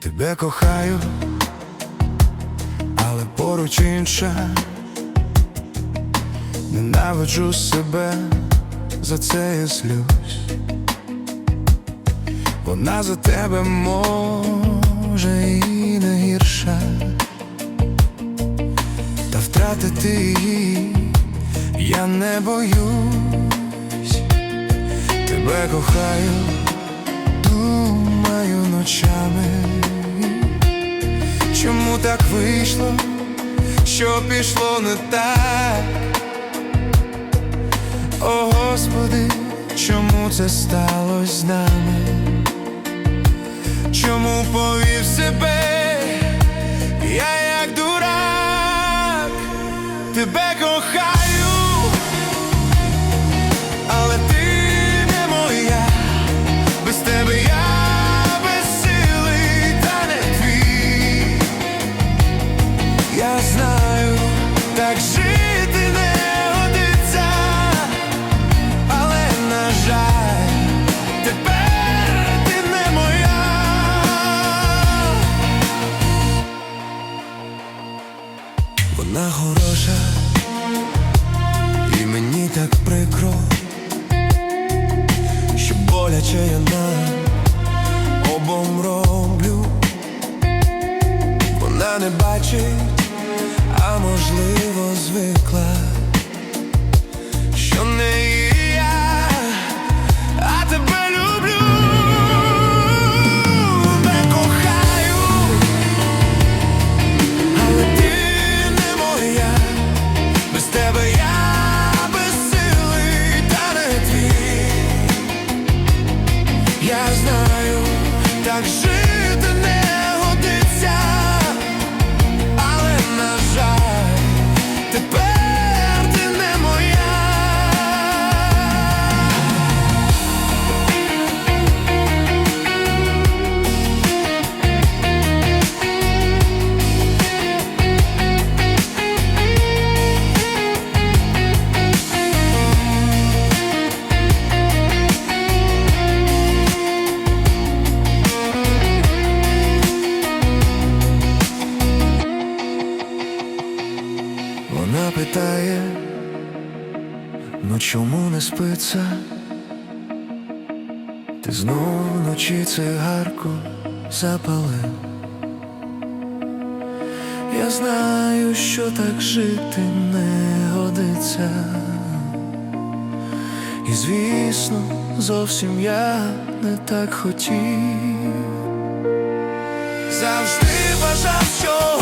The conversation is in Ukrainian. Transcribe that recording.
Тебе кохаю, але поруч інша. Ненавиджу себе, за це я злюсь. Вона за тебе може і не гірша. Та втратити її я не боюсь. Тебе кохаю, думаю ночами. Так вийшло, що пішло не так? О Господи, чому це сталося з нами? Чому повів себе? Я як дурак, тебе Вона хороша, і мені так прикро, що боляче я нам обом роблю. Вона не бачить, а можливо звикла, так жити ну чому не спиться? Ти знову вночі цигарку запалив. Я знаю, що так жити не годиться. І звісно, зовсім я не так хотів. Завжди бажав, що